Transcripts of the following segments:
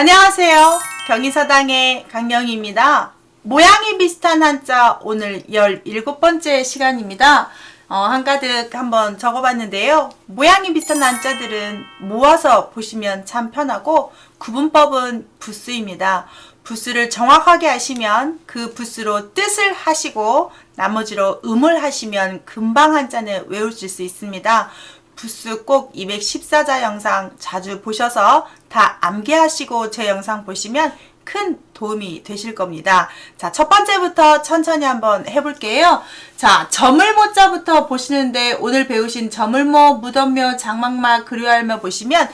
안녕하세요. 경희사당의 강영희입니다. 모양이 비슷한 한자 오늘 17번째 시간입니다. 어, 한가득 한번 적어봤는데요. 모양이 비슷한 한자들은 모아서 보시면 참 편하고 구분법은 부수입니다. 부수를 정확하게 하시면 그 부수로 뜻을 하시고 나머지로 음을 하시면 금방 한자는 외우실 수 있습니다. 부스 꼭 214자 영상 자주 보셔서 다 암기하시고 제 영상 보시면 큰 도움이 되실 겁니다. 자, 첫 번째부터 천천히 한번 해볼게요. 자, 저물모자부터 보시는데 오늘 배우신 저물모, 무덤묘, 장막마, 그리할며 보시면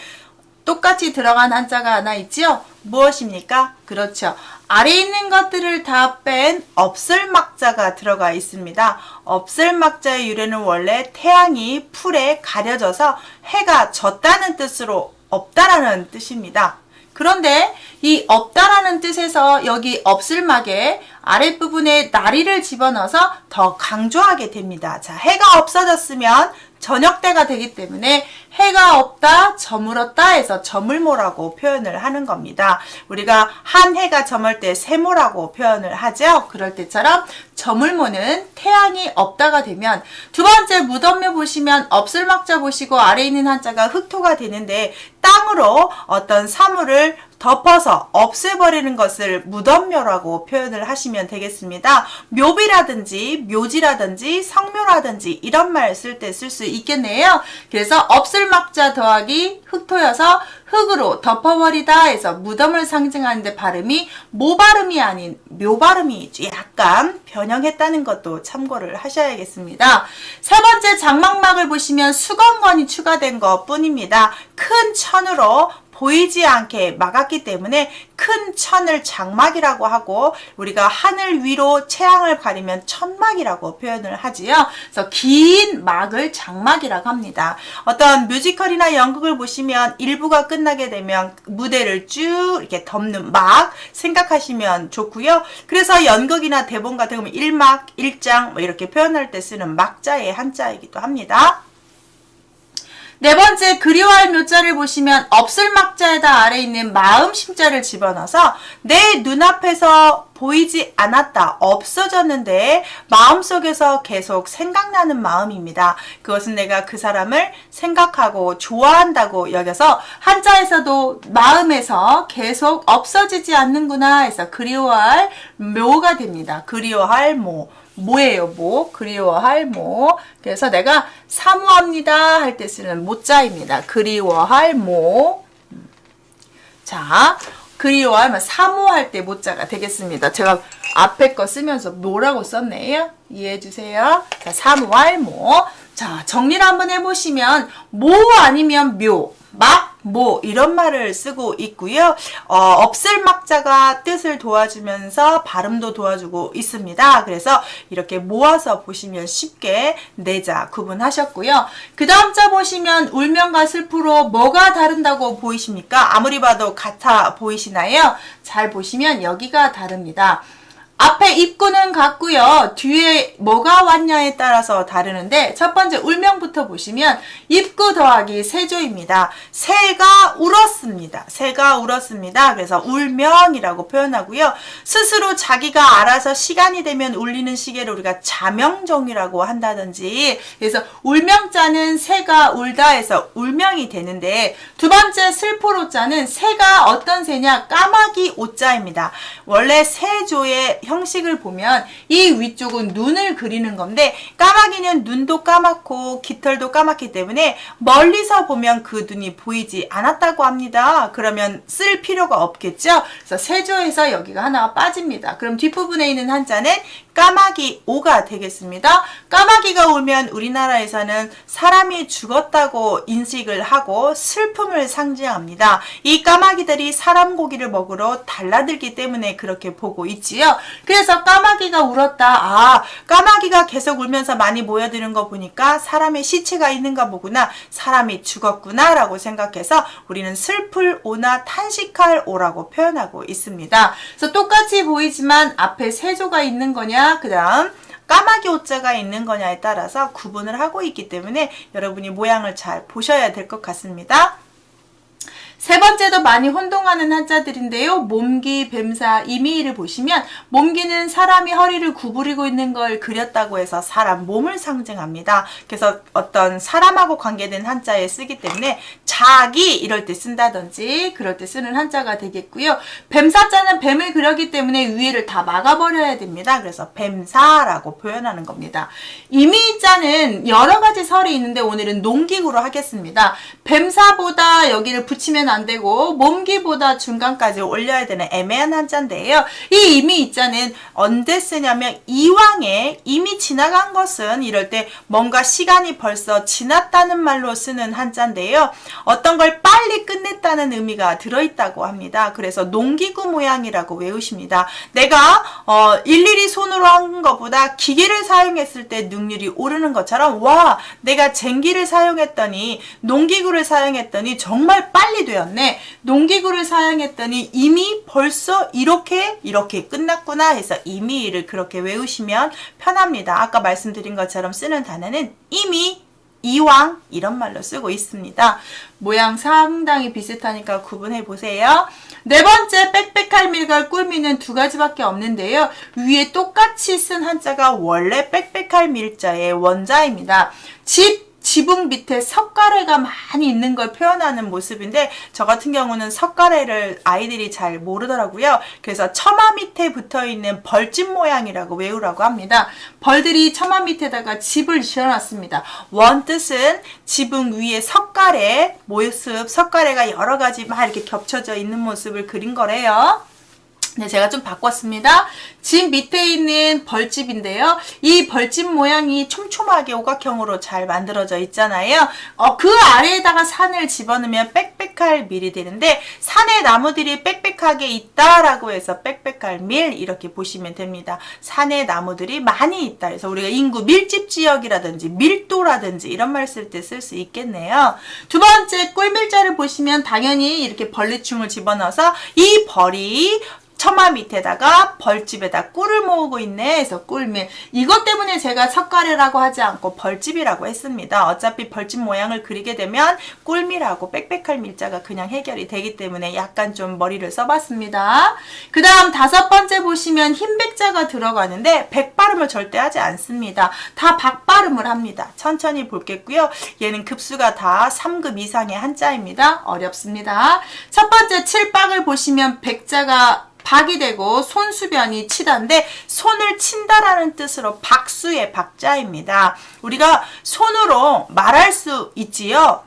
똑같이 들어간 한자가 하나 있지요? 무엇입니까? 그렇죠. 아래 있는 것들을 다 뺀 없을막자가 들어가 있습니다. 없을막자의 유래는 원래 태양이 풀에 가려져서 해가 졌다는 뜻으로 없다라는 뜻입니다. 그런데 이 없다라는 뜻에서 여기 없을막에 아랫부분에 나리를 집어넣어서 더 강조하게 됩니다. 자, 해가 없어졌으면 저녁 때가 되기 때문에 해가 없다, 저물었다 해서 저물모라고 표현을 하는 겁니다. 우리가 한 해가 저물 때 세모라고 표현을 하죠. 그럴 때처럼 저물모는 태양이 없다가 되면 두 번째 무덤묘 보시면 없을 막자 보시고 아래 있는 한자가 흑토가 되는데 땅으로 어떤 사물을 덮어서 없애버리는 것을 무덤묘라고 표현을 하시면 되겠습니다. 묘비라든지 묘지라든지 성묘라든지 이런 말 쓸 때 쓸 수 있겠네요. 그래서 없을막자 더하기 흑토여서 흙으로 덮어버리다 해서 무덤을 상징하는데 발음이 모 발음이 아닌 묘 발음이 약간 변형했다는 것도 참고를 하셔야겠습니다. 세 번째 장막막을 보시면 수건건이 추가된 것 뿐입니다. 큰 천으로 보이지 않게 막았기 때문에 큰 천을 장막이라고 하고 우리가 하늘 위로 채양을 가리면 천막이라고 표현을 하지요. 그래서 긴 막을 장막이라고 합니다. 어떤 뮤지컬이나 연극을 보시면 일부가 끝나게 되면 무대를 쭉 이렇게 덮는 막 생각하시면 좋고요. 그래서 연극이나 대본 같은 경우는 1막, 1장 뭐 이렇게 표현할 때 쓰는 막자의 한자이기도 합니다. 네 번째 그리워할 묘자를 보시면 없을 막자에다 아래 있는 마음 심자를 집어넣어서 내 눈앞에서 보이지 않았다 없어졌는데 마음속에서 계속 생각나는 마음입니다. 그것은 내가 그 사람을 생각하고 좋아한다고 여겨서 한자에서도 마음에서 계속 없어지지 않는구나 해서 그리워할 묘가 됩니다. 그리워할 모 뭐예요, 뭐? 그리워할 뭐. 그래서 내가 사모합니다 할 때 쓰는 모자입니다. 그리워할 뭐. 자, 그리워하면 사모할 때 모자가 되겠습니다. 제가 앞에 거 쓰면서 뭐라고 썼네요? 이해해 주세요. 자, 사모할 뭐. 자, 정리를 한번 해보시면 모 아니면 묘, 막, 뭐 이런 말을 쓰고 있고요. 어, 없을 막자가 뜻을 도와주면서 발음도 도와주고 있습니다. 그래서 이렇게 모아서 보시면 쉽게 내자 구분하셨고요. 그 다음 자 보시면 울면과 슬프로 뭐가 다른다고 보이십니까? 아무리 봐도 같아 보이시나요? 잘 보시면 여기가 다릅니다. 앞에 입구는 같고요. 뒤에 뭐가 왔냐에 따라서 다르는데 첫 번째 울명부터 보시면 입구 더하기 세조입니다. 새가 울었습니다. 새가 울었습니다. 그래서 울명이라고 표현하고요. 스스로 자기가 알아서 시간이 되면 울리는 시계를 우리가 자명종이라고 한다든지 그래서 울명자는 새가 울다 해서 울명이 되는데 두 번째 슬포로자는 새가 어떤 새냐 까마귀 오자입니다. 원래 세조의 형식을 보면 이 위쪽은 눈을 그리는 건데 까마귀는 눈도 까맣고 깃털도 까맣기 때문에 멀리서 보면 그 눈이 보이지 않았다고 합니다. 그러면 쓸 필요가 없겠죠? 그래서 세조에서 여기가 하나가 빠집니다. 그럼 뒷부분에 있는 한자는 까마귀 오가 되겠습니다. 까마귀가 울면 우리나라에서는 사람이 죽었다고 인식을 하고 슬픔을 상징합니다. 이 까마귀들이 사람 고기를 먹으러 달라들기 때문에 그렇게 보고 있지요. 그래서 까마귀가 울었다. 아, 까마귀가 계속 울면서 많이 모여드는 거 보니까 사람의 시체가 있는가 보구나. 사람이 죽었구나. 라고 생각해서 우리는 슬플 오나 탄식할 오라고 표현하고 있습니다. 그래서 똑같이 보이지만 앞에 세조가 있는 거냐 그 다음 까마귀 옷자가 있는 거냐에 따라서 구분을 하고 있기 때문에 여러분이 모양을 잘 보셔야 될 것 같습니다. 세 번째도 많이 혼동하는 한자들인데요. 몸기, 뱀사, 이미를 보시면 몸기는 사람이 허리를 구부리고 있는 걸 그렸다고 해서 사람 몸을 상징합니다. 그래서 어떤 사람하고 관계된 한자에 쓰기 때문에 자기 이럴 때 쓴다든지 그럴 때 쓰는 한자가 되겠고요. 뱀사자는 뱀을 그렸기 때문에 위를 다 막아버려야 됩니다. 그래서 뱀사라고 표현하는 겁니다. 이미자는 여러 가지 설이 있는데 오늘은 농기구로 하겠습니다. 뱀사보다 여기를 붙이면 안 되고 몸기보다 중간까지 올려야 되는 애매한 한자인데요. 이 이미 이자는 언제 쓰냐면 이왕에 이미 지나간 것은 이럴 때 뭔가 시간이 벌써 지났다는 말로 쓰는 한자인데요. 어떤 걸 빨리 끝냈다는 의미가 들어있다고 합니다. 그래서 농기구 모양이라고 외우십니다. 내가 어, 일일이 손으로 한 것보다 기계를 사용했을 때 능률이 오르는 것처럼 와 내가 쟁기를 사용했더니 농기구를 사용했더니 정말 빨리 되었네. 농기구를 사용했더니 이미 벌써 이렇게 이렇게 끝났구나 해서 이미를 그렇게 외우시면 편합니다. 아까 말씀드린 것처럼 쓰는 단어는 이미 이왕 이런 말로 쓰고 있습니다. 모양 상당히 비슷하니까 구분해 보세요. 네 번째 빽빽할 밀과 꿀미는 두 가지밖에 없는데요. 위에 똑같이 쓴 한자가 원래 빽빽할 밀자의 원자입니다. 집 지붕 밑에 석가래가 많이 있는 걸 표현하는 모습인데 저 같은 경우는 석가래를 아이들이 잘 모르더라고요. 그래서 처마 밑에 붙어 있는 벌집 모양이라고 외우라고 합니다. 벌들이 처마 밑에다가 집을 지어놨습니다. 원 뜻은 지붕 위에 석가래 모습, 석가래가 여러 가지 막 이렇게 겹쳐져 있는 모습을 그린 거래요. 네, 제가 좀 바꿨습니다. 집 밑에 있는 벌집인데요. 이 벌집 모양이 촘촘하게 오각형으로 잘 만들어져 있잖아요. 어, 그 아래에다가 산을 집어넣으면 빽빽할 밀이 되는데 산에 나무들이 빽빽하게 있다라고 해서 빽빽할 밀 이렇게 보시면 됩니다. 산에 나무들이 많이 있다. 그래서 우리가 인구 밀집 지역이라든지 밀도라든지 이런 말 쓸 때 쓸 수 있겠네요. 두 번째 꿀밀자를 보시면 당연히 이렇게 벌레충을 집어넣어서 이 벌이 처마 밑에다가 벌집에다 꿀을 모으고 있네. 해서 꿀밀. 이것 때문에 제가 석가래라고 하지 않고 벌집이라고 했습니다. 어차피 벌집 모양을 그리게 되면 꿀밀하고 빽빽할 밀자가 그냥 해결이 되기 때문에 약간 좀 머리를 써봤습니다. 그 다음 다섯 번째 보시면 흰 백자가 들어가는데 백 발음을 절대 하지 않습니다. 다 박 발음을 합니다. 천천히 볼겠고요. 얘는 급수가 다 3급 이상의 한자입니다. 어렵습니다. 첫 번째 칠박을 보시면 백자가 박이 되고 손수변이 치다인데 손을 친다라는 뜻으로 박수의 박자입니다. 우리가 손으로 말할 수 있지요.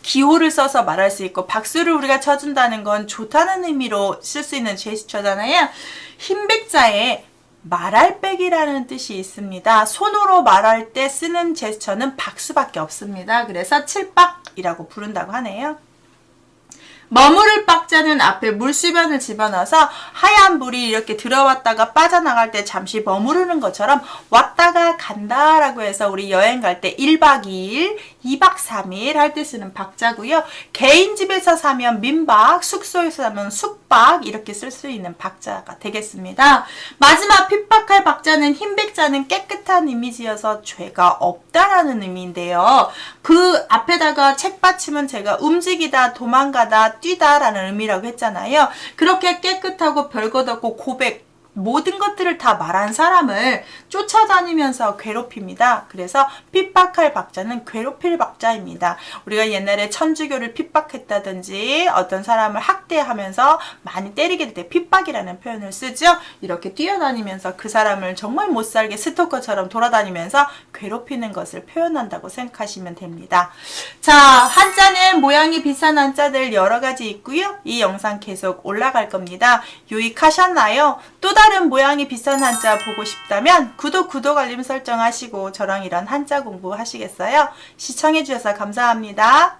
기호를 써서 말할 수 있고 박수를 우리가 쳐준다는 건 좋다는 의미로 쓸 수 있는 제스처잖아요. 흰 백자에 말할백이라는 뜻이 있습니다. 손으로 말할 때 쓰는 제스처는 박수밖에 없습니다. 그래서 칠박이라고 부른다고 하네요. 머무를 박자는 앞에 물수변을 집어넣어서 하얀 물이 이렇게 들어왔다가 빠져나갈 때 잠시 머무르는 것처럼 왔다가 간다라고 해서 우리 여행 갈 때 1박 2일, 2박 3일 할 때 쓰는 박자고요. 개인 집에서 사면 민박, 숙소에서 사면 숙박 이렇게 쓸 수 있는 박자가 되겠습니다. 마지막 핍박할 박자는 흰 백자는 깨끗한 이미지여서 죄가 없다라는 의미인데요. 그 앞에다가 책받침은 제가 움직이다, 도망가다, 뛰다라는 의미라고 했잖아요. 그렇게 깨끗하고 별것 없고 고백 모든 것들을 다 말한 사람을 쫓아다니면서 괴롭힙니다. 그래서 핍박할 박자는 괴롭힐 박자입니다. 우리가 옛날에 천주교를 핍박했다든지 어떤 사람을 학대하면서 많이 때리게 될 때 핍박이라는 표현을 쓰죠. 이렇게 뛰어다니면서 그 사람을 정말 못살게 스토커처럼 돌아다니면서 괴롭히는 것을 표현한다고 생각하시면 됩니다. 자, 한자는 모양이 비싼 한자들 여러 가지 있고요. 이 영상 계속 올라갈 겁니다. 유익하셨나요? 또 다른 모양이 비싼 한자 보고 싶다면 구독, 구독 알림 설정하시고 저랑 이런 한자 공부 하시겠어요? 시청해주셔서 감사합니다.